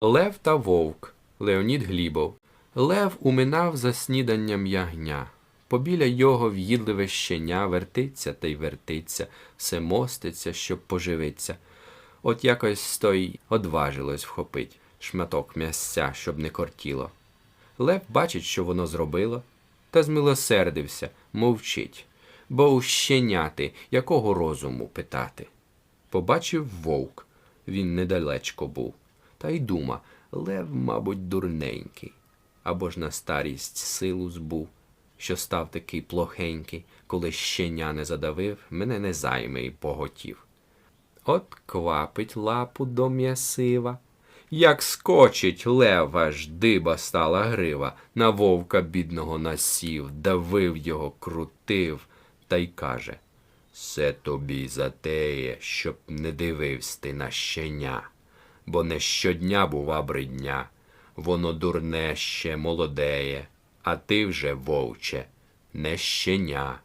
Лев та вовк Леонід Глібов. Лев уминав за сніданням ягня. Побіля його в'їдливе щеня вертиться та й вертиться, все моститься, щоб поживиться. От якось то одважилось вхопить шматок м'ясця, щоб не кортіло. Лев бачить, що воно зробило, та змилосердився, мовчить, бо у щеняти якого розуму питати. Побачив вовк, він недалечко був, та й дума, лев, мабуть, дурненький, або ж на старість силу збув, що став такий плохенький, коли щеня не задавив, мене не займе поготів. От квапить лапу до м'ясива. Як скочить лев, аж диба стала грива, на вовка бідного насів, давив його, крутив, та й каже Се тобі затеє, щоб не дивився ти на щеня, бо не щодня бува бридня, воно дурне ще молодеє, а ти вже, вовче, не щеня.